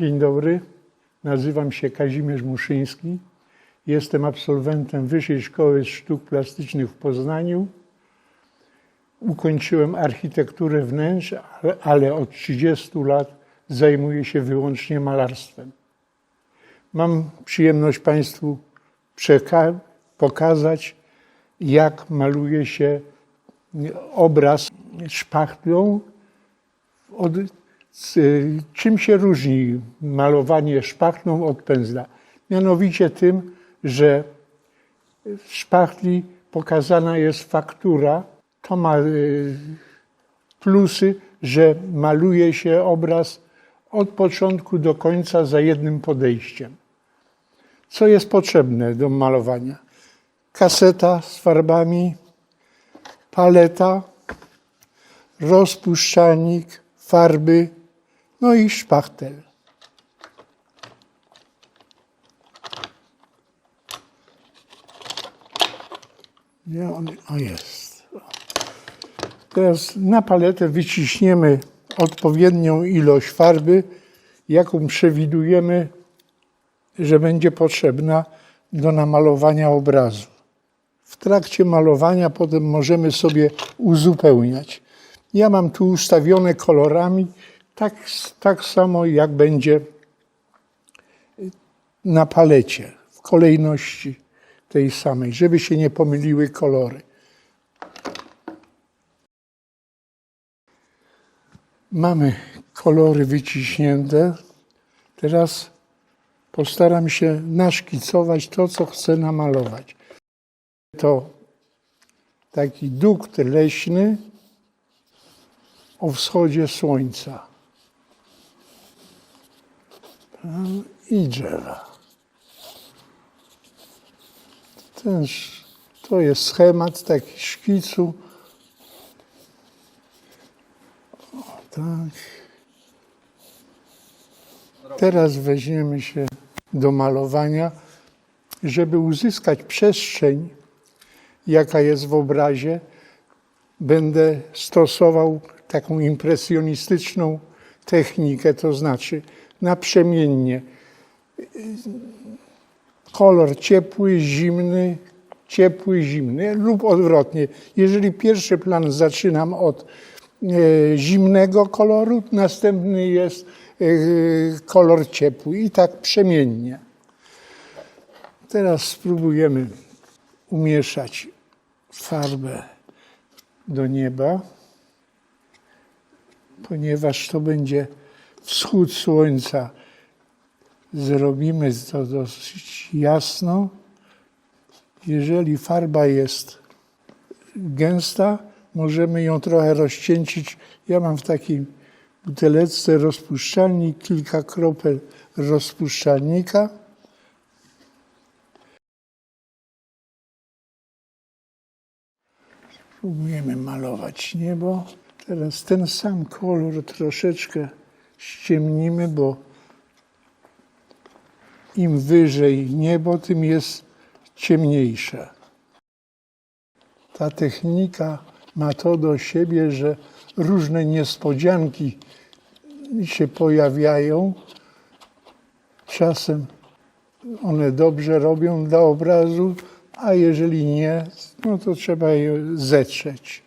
Dzień dobry, nazywam się Kazimierz Muszyński. Jestem absolwentem Wyższej Szkoły Sztuk Plastycznych w Poznaniu. Ukończyłem architekturę wnętrz, ale- od 30 lat zajmuję się wyłącznie malarstwem. Mam przyjemność Państwu pokazać, jak maluje się obraz szpachtlą od, czym się różni malowanie szpachtlą od pędzla? Mianowicie tym, że w szpachtli pokazana jest faktura. To ma y, plusy, że maluje się obraz od początku do końca za jednym podejściem. Co jest potrzebne do malowania? Kaseta z farbami, paleta, rozpuszczalnik, farby, no i szpachtel. Gdzie on? O jest. Teraz na paletę wyciśniemy odpowiednią ilość farby, jaką przewidujemy, że będzie potrzebna do namalowania obrazu. W trakcie malowania potem możemy sobie uzupełniać. Ja mam tu ustawione kolorami, tak, tak samo jak będzie na palecie, w kolejności tej samej, żeby się nie pomyliły kolory. Mamy kolory wyciśnięte. Teraz postaram się naszkicować to, co chcę namalować. To taki dukt leśny o wschodzie słońca. Tam I drzewa. Ten, to jest schemat taki szkicu. O, tak. Teraz weźmiemy się do malowania, żeby uzyskać przestrzeń, jaka jest w obrazie, będę stosował taką impresjonistyczną technikę, to znaczy naprzemiennie kolor ciepły, zimny, ciepły, zimny lub odwrotnie. Jeżeli pierwszy plan zaczynam od e, zimnego koloru, następny jest e, kolor ciepły i tak przemiennie. Teraz spróbujemy umieszać farbę do nieba, ponieważ to będzie wschód słońca. Zrobimy to dosyć jasno. Jeżeli farba jest gęsta, możemy ją trochę rozcieńczyć. Ja mam w takiej buteleczce rozpuszczalnik, kilka kropel rozpuszczalnika. Próbujemy malować niebo. Teraz ten sam kolor troszeczkę ściemnimy, bo im wyżej niebo, tym jest ciemniejsze. Ta technika ma to do siebie, że różne niespodzianki się pojawiają. Czasem one dobrze robią dla obrazu, a jeżeli nie, no to trzeba je zetrzeć.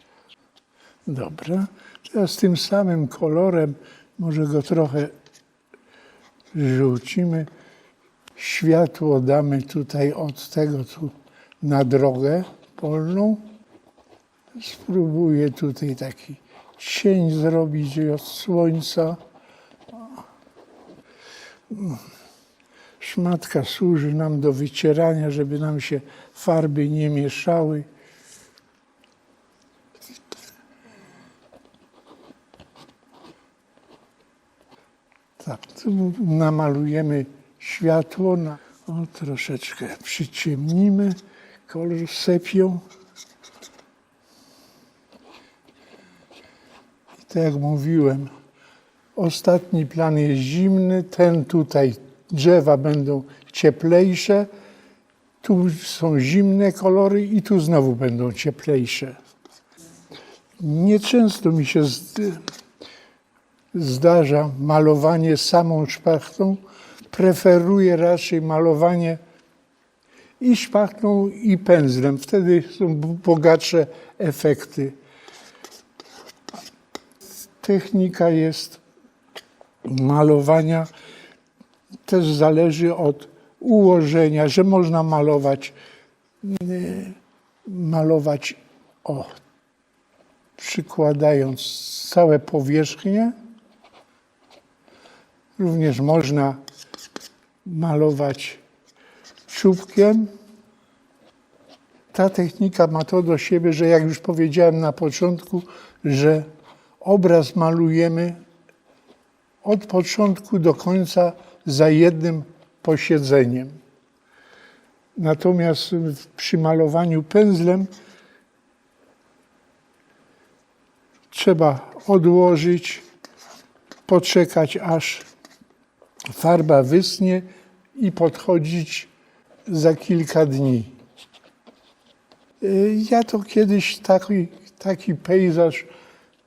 Dobra. Teraz tym samym kolorem, może go trochę rzucimy. Światło damy tutaj od tego tu na drogę polną. Spróbuję tutaj taki cień zrobić od słońca. Szmatka służy nam do wycierania, żeby nam się farby nie mieszały. Tak, tu namalujemy światło, o, troszeczkę przyciemnimy kolor sepią. I tak jak mówiłem, ostatni plan jest zimny, ten tutaj drzewa będą cieplejsze, tu są zimne kolory i tu znowu będą cieplejsze. Nieczęsto mi się zdarza malowanie samą szpachtą, preferuję raczej malowanie i szpachtą, i pędzlem. Wtedy są bogatsze efekty. Technika jest malowania też zależy od ułożenia, że można malować, nie, malować o, przykładając całe powierzchnie. Również można malować czubkiem. Ta technika ma to do siebie, że jak już powiedziałem na początku, że obraz malujemy od początku do końca za jednym posiedzeniem. Natomiast przy malowaniu pędzlem trzeba odłożyć, poczekać aż farba wysnie i podchodzić za kilka dni. Y, Ja to kiedyś taki, taki pejzaż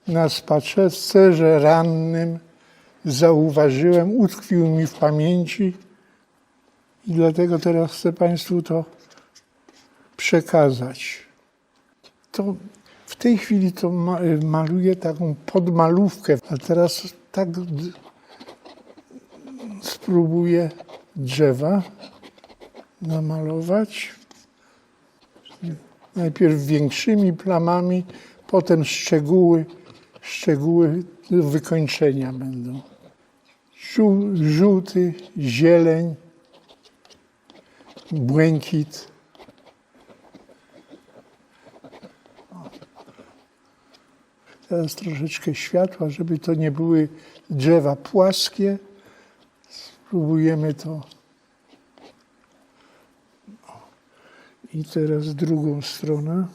na spacerze rannym zauważyłem, utkwił mi w pamięci i dlatego teraz chcę Państwu to przekazać. To w tej chwili to ma, maluję taką podmalówkę, a teraz tak spróbuję drzewa namalować. Najpierw większymi plamami, potem szczegóły, szczegóły do wykończenia będą. Żół- Żółty, zieleń, błękit. Teraz troszeczkę światła, żeby to nie były drzewa płaskie. Spróbujemy to. I teraz drugą stronę.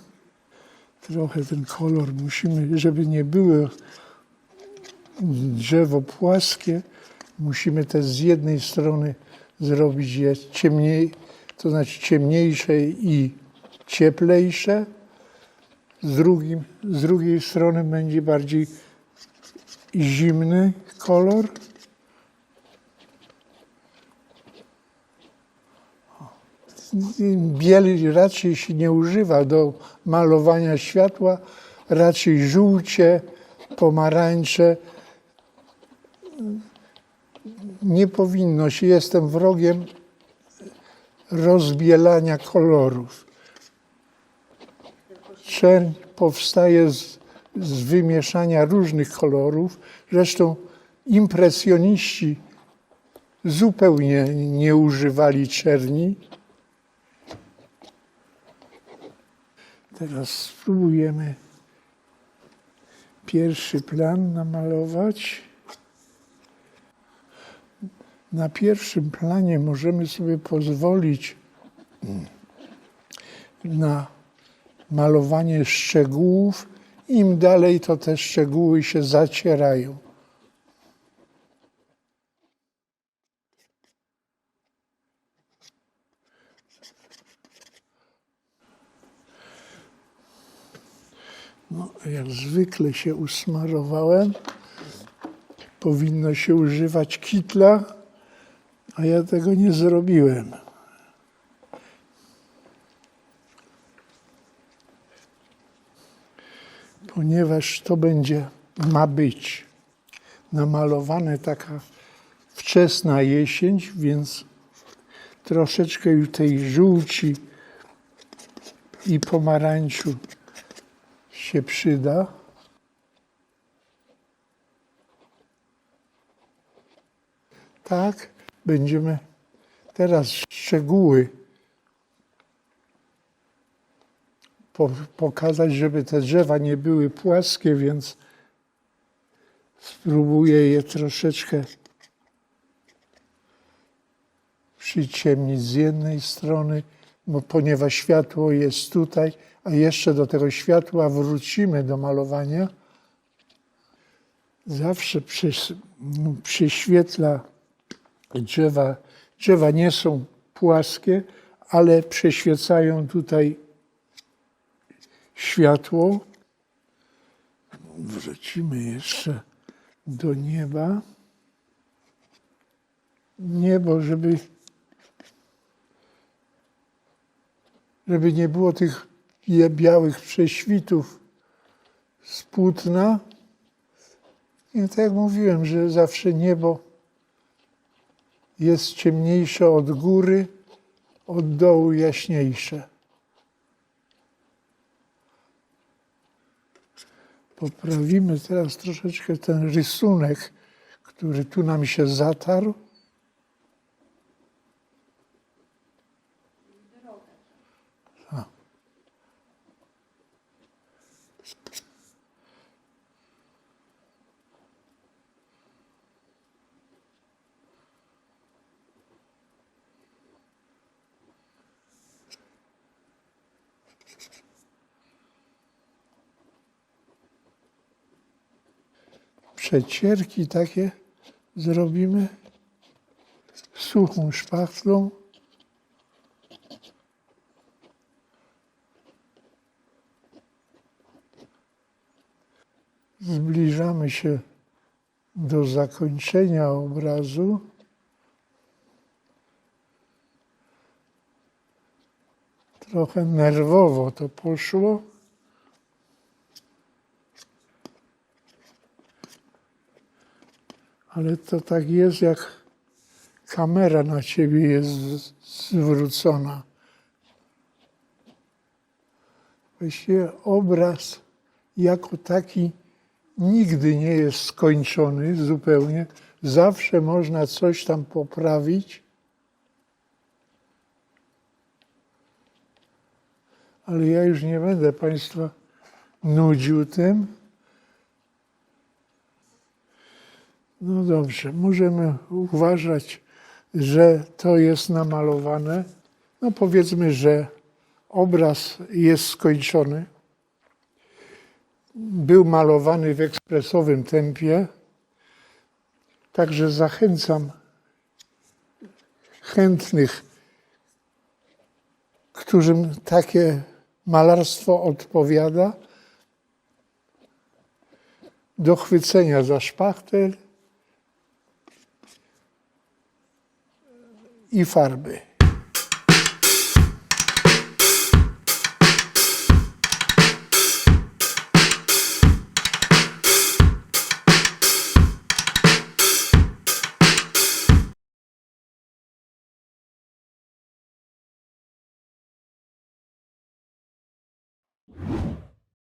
Trochę ten kolor musimy, żeby nie były drzewo płaskie, musimy też z jednej strony zrobić je ciemniej, to znaczy ciemniejsze i cieplejsze, z, drugim, z drugiej strony będzie bardziej zimny kolor. Biel raczej się nie używa do malowania światła, raczej żółcie, pomarańcze. Nie powinno się, jestem wrogiem rozbielania kolorów. Czerń powstaje z, z wymieszania różnych kolorów. Zresztą impresjoniści zupełnie nie używali czerni. Teraz spróbujemy pierwszy plan namalować. Na pierwszym planie możemy sobie pozwolić na malowanie szczegółów. Im dalej, to te szczegóły się zacierają. No, jak zwykle się usmarowałem. Powinno się używać kitla, a ja tego nie zrobiłem. Ponieważ to będzie, ma być namalowane taka wczesna jesień, więc troszeczkę tej żółci i pomarańczu się przyda. Tak, będziemy teraz szczegóły po, pokazać, żeby te drzewa nie były płaskie, więc spróbuję je troszeczkę przyciemnić z jednej strony, ponieważ światło jest tutaj, jeszcze do tego światła wrócimy do malowania, zawsze przys- no, drzewa. Drzewa nie są płaskie, ale przeświecają tutaj światło. Wrócimy jeszcze do nieba. Niebo, żeby, żeby nie było tych białych prześwitów z płótna. I tak jak mówiłem, że zawsze niebo jest ciemniejsze od góry, od dołu jaśniejsze. Poprawimy teraz troszeczkę ten rysunek, który tu nam się zatarł. Przecierki takie zrobimy suchą szpachtlą. Zbliżamy się do zakończenia obrazu. Trochę nerwowo to poszło. Ale to tak jest, jak kamera na ciebie jest zwrócona. Właściwie obraz jako taki nigdy nie jest skończony zupełnie. Zawsze można coś tam poprawić. Ale ja już nie będę Państwa nudził tym. No dobrze, możemy uważać, że to jest namalowane. No powiedzmy, że obraz jest skończony. Był malowany w ekspresowym tempie. Także zachęcam chętnych, którym takie malarstwo odpowiada, do chwycenia za szpachtel i farby.